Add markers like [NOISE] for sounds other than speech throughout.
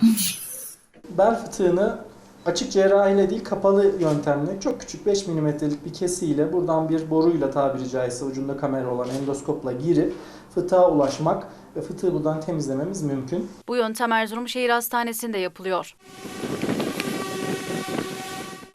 [LAUGHS] Bel fıtığını açık cerrahiyle değil kapalı yöntemle çok küçük 5 milimetrelik bir kesiyle buradan bir boruyla tabiri caizse ucunda kamera olan endoskopla girip fıtığa ulaşmak ve fıtığı buradan temizlememiz mümkün. Bu yöntem Erzurum Şehir Hastanesi'nde yapılıyor.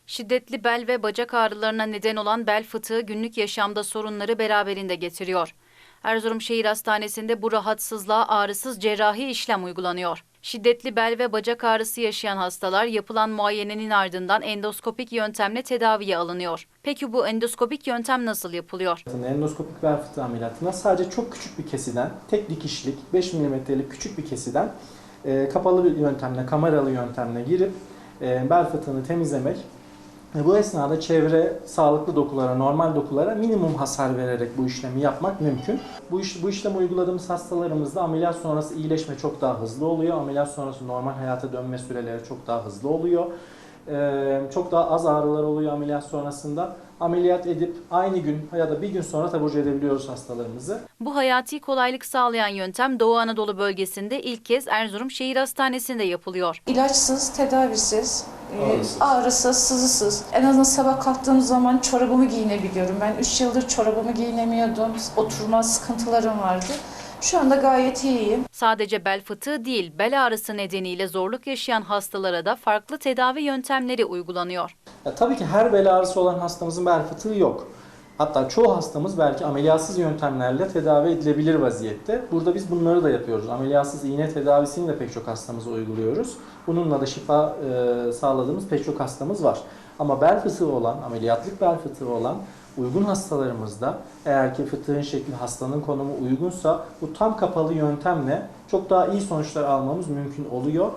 Şiddetli bel ve bacak ağrılarına neden olan bel fıtığı günlük yaşamda sorunları beraberinde getiriyor. Erzurum Şehir Hastanesi'nde bu rahatsızlığa ağrısız cerrahi işlem uygulanıyor. Şiddetli bel ve bacak ağrısı yaşayan hastalar yapılan muayenenin ardından endoskopik yöntemle tedaviye alınıyor. Peki bu endoskopik yöntem nasıl yapılıyor? Endoskopik bel fıtığı ameliyatına sadece çok küçük bir kesiden, tek dikişlik 5 milimetrelik küçük bir kesiden e, kapalı bir yöntemle, kameralı yöntemle girip e, bel fıtığını temizlemek bu esnada çevre sağlıklı dokulara, normal dokulara minimum hasar vererek bu işlemi yapmak mümkün. Bu iş, bu işlemi uyguladığımız hastalarımızda ameliyat sonrası iyileşme çok daha hızlı oluyor. Ameliyat sonrası normal hayata dönme süreleri çok daha hızlı oluyor. Ee, çok daha az ağrılar oluyor ameliyat sonrasında. Ameliyat edip aynı gün ya da bir gün sonra taburcu edebiliyoruz hastalarımızı. Bu hayati kolaylık sağlayan yöntem Doğu Anadolu bölgesinde ilk kez Erzurum Şehir Hastanesi'nde yapılıyor. İlaçsız, tedavisiz, e, Ağrısız. ağrısız, sızısız. En azından sabah kalktığım zaman çorabımı giyinebiliyorum. Ben 3 yıldır çorabımı giyinemiyordum. Oturma sıkıntılarım vardı. Şu anda gayet iyiyim. Sadece bel fıtığı değil, bel ağrısı nedeniyle zorluk yaşayan hastalara da farklı tedavi yöntemleri uygulanıyor. Ya, tabii ki her bel ağrısı olan hastamızın bel fıtığı yok. Hatta çoğu hastamız belki ameliyatsız yöntemlerle tedavi edilebilir vaziyette. Burada biz bunları da yapıyoruz. Ameliyatsız iğne tedavisini de pek çok hastamıza uyguluyoruz. Bununla da şifa e, sağladığımız pek çok hastamız var. Ama bel fıtığı olan, ameliyatlık bel fıtığı olan uygun hastalarımızda eğer ki fıtığın şekli hastanın konumu uygunsa bu tam kapalı yöntemle çok daha iyi sonuçlar almamız mümkün oluyor.